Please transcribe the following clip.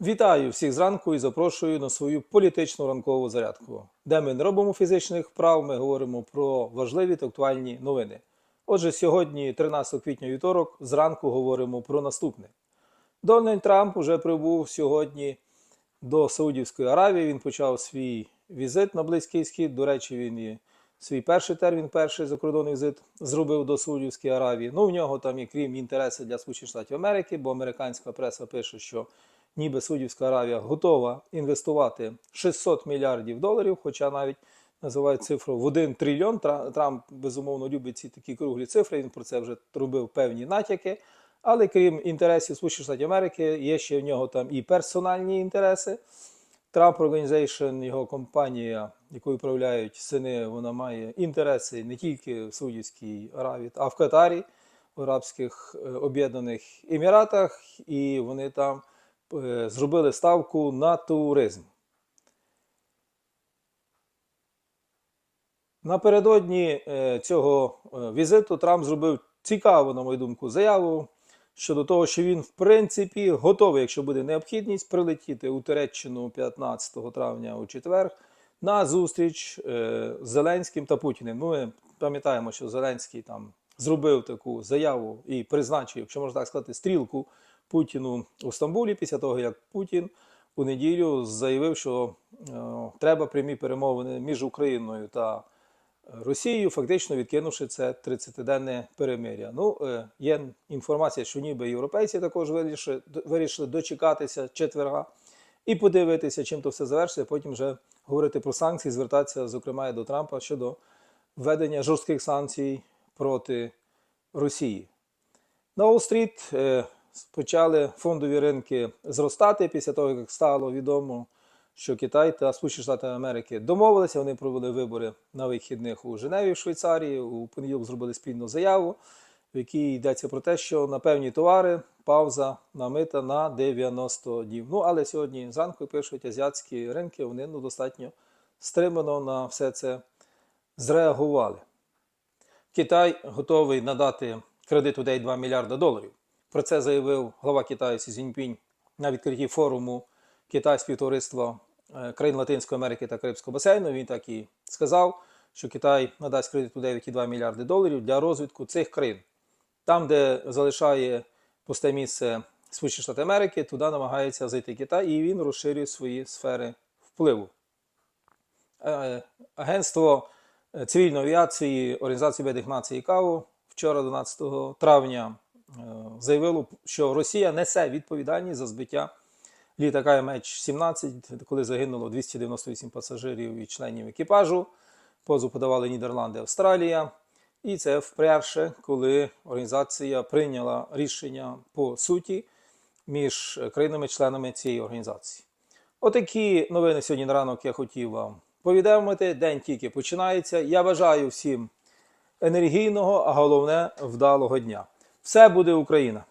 Вітаю всіх зранку і запрошую на свою політичну ранкову зарядку, де ми не робимо фізичних вправ, ми говоримо про важливі та актуальні новини. Отже, сьогодні, 13 квітня вівторок, зранку говоримо про наступне. Дональд Трамп уже прибув сьогодні до Саудівської Аравії. Він почав свій візит на Близький Схід. До речі, він і свій перший термін, перший закордонний візит зробив до Саудівської Аравії. Ну, в нього там є крім інтереси для Сполучених Штатів Америки, бо американська преса пише, що ніби Саудівська Аравія готова інвестувати 600 мільярдів доларів, хоча навіть називають цифру в 1 трильйон. Трамп безумовно любить ці такі круглі цифри. Він про це вже робив певні натяки. Але крім інтересів Сполучених Штатів Америки, є ще в нього там і персональні інтереси. Trump Organization, його компанія, якою управляють сини, вона має інтереси не тільки в Саудівській Аравії, а в Катарі, в Арабських е, Об'єднаних Еміратах, і вони там зробили ставку на туризм. Напередодні е, цього е, візиту Трамп зробив цікаву, на мою думку, заяву щодо того, що він, в принципі, готовий, якщо буде необхідність, прилетіти у Туреччину 15 травня у четвер на зустріч е, з Зеленським та Путіним. Ну, ми пам'ятаємо, що Зеленський там зробив таку заяву і призначив, якщо можна так сказати, стрілку Путіну у Стамбулі після того, як Путін у неділю заявив, що е, треба прямі перемовини між Україною та Росією, фактично відкинувши це 30-денне перемиря. Ну, е, є інформація, що ніби європейці також вирішили, вирішили дочекатися четверга і подивитися, чим то все завершиться, потім вже говорити про санкції, звертатися, зокрема, і до Трампа щодо введення жорстких санкцій проти Росії. На Уолл-стріт почали фондові ринки зростати після того, як стало відомо, що Китай та Сполучені Штати Америки домовилися. Вони провели вибори на вихідних у Женеві в Швейцарії. У понеділок зробили спільну заяву, в якій йдеться про те, що на певні товари пауза на мита на 90 днів. Ну але сьогодні зранку пишуть азіатські ринки, вони ну, достатньо стримано на все це зреагували. Китай готовий надати кредит у день 2 мільярда доларів. Про це заявив глава Китаю Сі Цзіньпінь на відкритті форуму Китай співтовариства е, країн Латинської Америки та Карибського басейну. Він так і сказав, що Китай надасть кредит у 9,2 мільярди доларів для розвитку цих країн. Там, де залишає пусте місце Сполучені Штати Америки, туди намагається зайти Китай, і він розширює свої сфери впливу. Е, Агентство е, цивільної авіації Організації Об'єднаних Націй ІКАО вчора, 12 травня, заявило, що Росія несе відповідальність за збиття літака MH17, коли загинуло 298 пасажирів і членів екіпажу. Позу подавали Нідерланди, Австралія. І це вперше, коли організація прийняла рішення по суті між країнами-членами цієї організації. Отакі новини сьогодні на ранок я хотів вам повідомити. День тільки починається. Я бажаю всім енергійного, а головне вдалого дня. Все буде Україна!